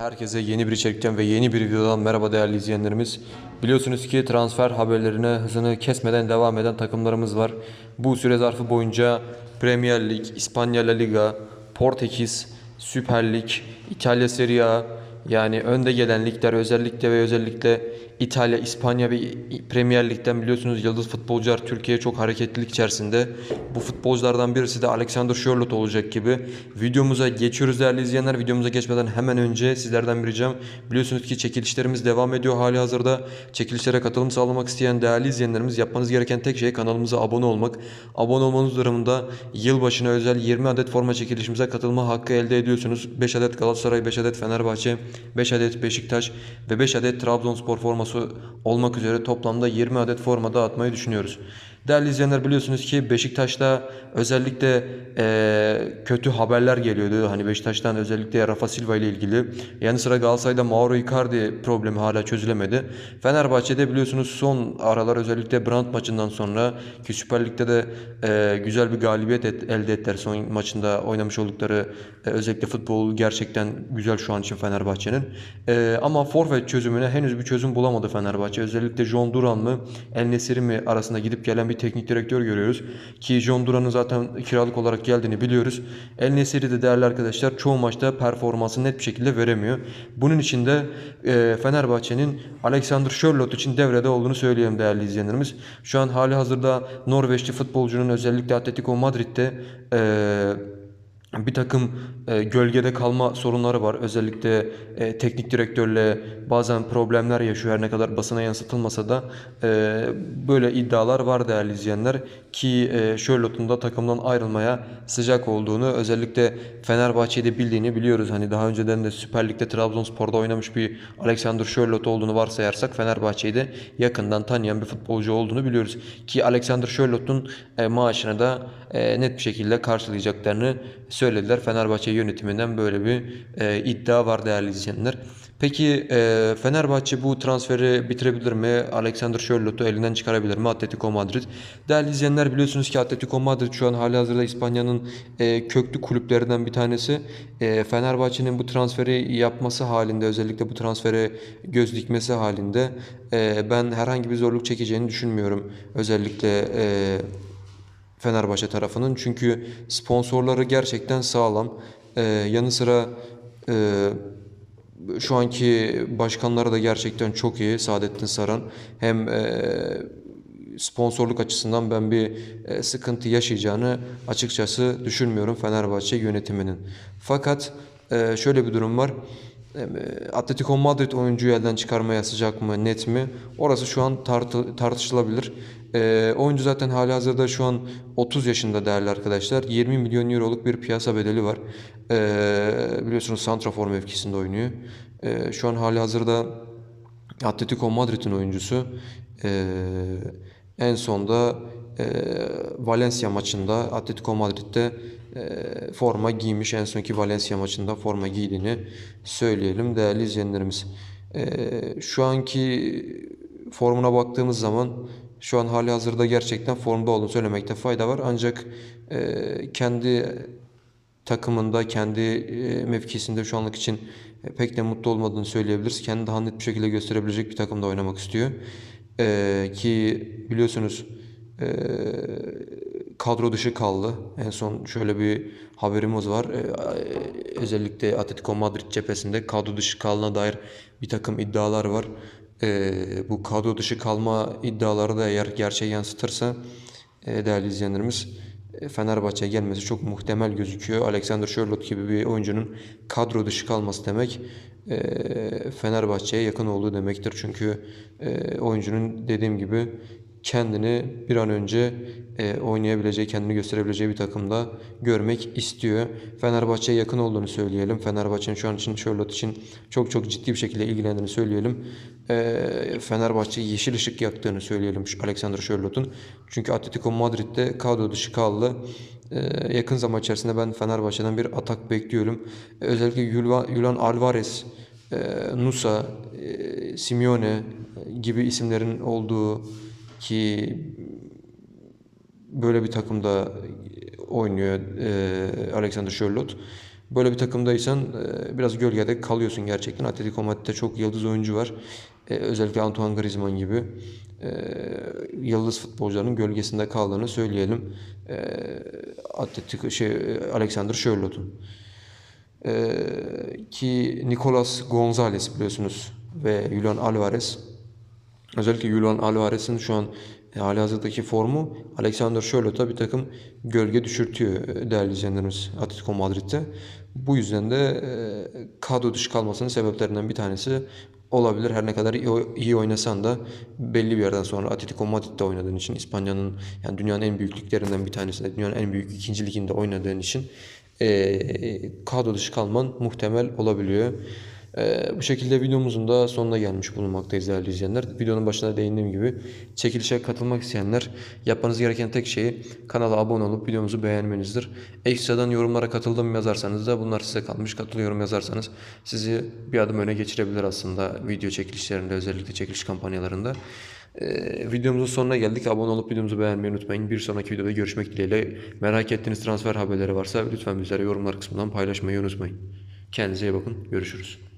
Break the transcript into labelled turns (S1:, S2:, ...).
S1: Herkese yeni bir içerikten ve yeni bir videodan merhaba değerli izleyenlerimiz. Biliyorsunuz ki transfer haberlerine hızını kesmeden devam eden takımlarımız var. Bu süre zarfı boyunca Premier Lig, İspanya La Liga, Portekiz, Süper Lig, İtalya Serie A yani önde gelen ligler özellikle ve özellikle İtalya, İspanya ve Premier Lig'den biliyorsunuz yıldız futbolcular Türkiye çok hareketlilik içerisinde. Bu futbolculardan birisi de Alexander Sherlock olacak gibi. Videomuza geçiyoruz değerli izleyenler. Videomuza geçmeden hemen önce sizlerden bir ricam. Biliyorsunuz ki çekilişlerimiz devam ediyor hali hazırda. Çekilişlere katılım sağlamak isteyen değerli izleyenlerimiz yapmanız gereken tek şey kanalımıza abone olmak. Abone olmanız durumunda yılbaşına özel 20 adet forma çekilişimize katılma hakkı elde ediyorsunuz. 5 adet Galatasaray, 5 adet Fenerbahçe, 5 adet Beşiktaş ve 5 adet Trabzonspor forması olmak üzere toplamda 20 adet forma dağıtmayı düşünüyoruz. Değerli izleyenler biliyorsunuz ki Beşiktaş'ta özellikle eee, kötü haberler geliyordu. Hani Beşiktaş'tan özellikle Rafa Silva ile ilgili. Yanı sıra Galatasaray'da Mauro Icardi problemi hala çözülemedi. Fenerbahçe'de biliyorsunuz son aralar özellikle Brand maçından sonra ki Süper Lig'de de eee, güzel bir galibiyet et- elde ettiler son maçında oynamış oldukları e, özellikle futbol gerçekten güzel şu an için Fenerbahçe'nin. Eee, ama forvet çözümüne henüz bir çözüm bulamadı Fenerbahçe. Özellikle John Duran mı El Nesiri mi arasında gidip gelen bir teknik direktör görüyoruz. Ki John Duran'ın zaten kiralık olarak geldiğini biliyoruz. El Nesiri de değerli arkadaşlar çoğu maçta performansı net bir şekilde veremiyor. Bunun için de e, Fenerbahçe'nin Alexander Sherlock için devrede olduğunu söyleyelim değerli izleyenlerimiz. Şu an hali hazırda Norveçli futbolcunun özellikle Atletico Madrid'de e, bir takım e, gölgede kalma sorunları var. Özellikle e, teknik direktörle bazen problemler yaşıyor. Her ne kadar basına yansıtılmasa da e, böyle iddialar var değerli izleyenler. Ki e, Charlotte'un da takımdan ayrılmaya sıcak olduğunu özellikle Fenerbahçe'de bildiğini biliyoruz. Hani daha önceden de Süper Lig'de Trabzonspor'da oynamış bir Alexander Charlotte olduğunu varsayarsak Fenerbahçe'yi de yakından tanıyan bir futbolcu olduğunu biliyoruz. Ki Alexander Charlotte'un e, maaşını da e, net bir şekilde karşılayacaklarını söylediler. Fenerbahçe yönetiminden böyle bir e, iddia var değerli izleyenler. Peki e, Fenerbahçe bu transferi bitirebilir mi? Alexander Sherlock'u elinden çıkarabilir mi? Atletico Madrid. Değerli izleyenler biliyorsunuz ki Atletico Madrid şu an hali hazırda İspanya'nın e, köklü kulüplerinden bir tanesi. E, Fenerbahçe'nin bu transferi yapması halinde özellikle bu transfere göz dikmesi halinde e, ben herhangi bir zorluk çekeceğini düşünmüyorum. Özellikle e, Fenerbahçe tarafının. Çünkü sponsorları gerçekten sağlam. Ee, yanı sıra e, şu anki başkanları da gerçekten çok iyi. Saadettin Saran. Hem e, sponsorluk açısından ben bir e, sıkıntı yaşayacağını açıkçası düşünmüyorum Fenerbahçe yönetiminin. Fakat e, şöyle bir durum var. Atletico Madrid oyuncuyu elden çıkarmaya sıcak mı net mi? Orası şu an tartı- tartışılabilir. E, oyuncu zaten hali hazırda şu an 30 yaşında değerli arkadaşlar. 20 milyon euroluk bir piyasa bedeli var. E, biliyorsunuz santrafor mevkisinde oynuyor. E, şu an hali hazırda Atletico Madrid'in oyuncusu. E, en sonda e, Valencia maçında Atletico Madrid'de forma giymiş. En sonki Valencia maçında forma giydiğini söyleyelim değerli izleyenlerimiz. E, şu anki formuna baktığımız zaman şu an hali hazırda gerçekten formda olduğunu söylemekte fayda var. Ancak e, kendi takımında, kendi e, mevkisinde şu anlık için e, pek de mutlu olmadığını söyleyebiliriz. Kendini daha net bir şekilde gösterebilecek bir takımda oynamak istiyor. E, ki biliyorsunuz kadro dışı kaldı. En son şöyle bir haberimiz var. E, e, özellikle Atletico Madrid cephesinde kadro dışı kaldığına dair bir takım iddialar var. E, bu kadro dışı kalma iddiaları da eğer gerçeği yansıtırsa e, değerli izleyenlerimiz e, Fenerbahçe'ye gelmesi çok muhtemel gözüküyor. Alexander Sherlock gibi bir oyuncunun kadro dışı kalması demek e, Fenerbahçe'ye yakın olduğu demektir. Çünkü oyuncunun dediğim gibi kendini bir an önce e, oynayabileceği, kendini gösterebileceği bir takımda görmek istiyor. Fenerbahçe'ye yakın olduğunu söyleyelim. Fenerbahçe'nin şu an için Charlotte için çok çok ciddi bir şekilde ilgilendiğini söyleyelim. E, Fenerbahçe yeşil ışık yaktığını söyleyelim Alexander Charlotte'un. Çünkü Atletico Madrid'de kadro dışı kaldı. E, yakın zaman içerisinde ben Fenerbahçe'den bir atak bekliyorum. E, özellikle Julian Alvarez, e, Nusa, e, Simeone gibi isimlerin olduğu ki böyle bir takımda oynuyor e, Alexander Sherlock. Böyle bir takımdaysan e, biraz gölgede kalıyorsun gerçekten. Atletico Madrid'de çok yıldız oyuncu var. E, özellikle Antoine Griezmann gibi yıldız futbolcuların gölgesinde kaldığını söyleyelim. E, Atletico şey Alexander Sörlot'un. E, ki Nicolas Gonzalez biliyorsunuz ve Julian Alvarez Özellikle Julian Alvarez'in şu an e, halihazırdaki formu Alexander Sörlot'a bir takım gölge düşürtüyor e, değerli izleyenlerimiz Atletico Madrid'de. Bu yüzden de e, kadro dışı kalmasının sebeplerinden bir tanesi olabilir. Her ne kadar iyi, oynasan da belli bir yerden sonra Atletico Madrid'de oynadığın için İspanya'nın yani dünyanın en büyük liglerinden bir tanesinde dünyanın en büyük ikinci liginde oynadığın için e, kadro dışı kalman muhtemel olabiliyor. Ee, bu şekilde videomuzun da sonuna gelmiş bulunmaktayız değerli izleyenler. Videonun başında değindiğim gibi çekilişe katılmak isteyenler yapmanız gereken tek şey kanala abone olup videomuzu beğenmenizdir. Ekstradan yorumlara katıldım yazarsanız da bunlar size kalmış. Katılıyorum yazarsanız sizi bir adım öne geçirebilir aslında video çekilişlerinde özellikle çekiliş kampanyalarında. Ee, videomuzun sonuna geldik. Abone olup videomuzu beğenmeyi unutmayın. Bir sonraki videoda görüşmek dileğiyle. Merak ettiğiniz transfer haberleri varsa lütfen bizlere yorumlar kısmından paylaşmayı unutmayın. Kendinize iyi bakın. Görüşürüz.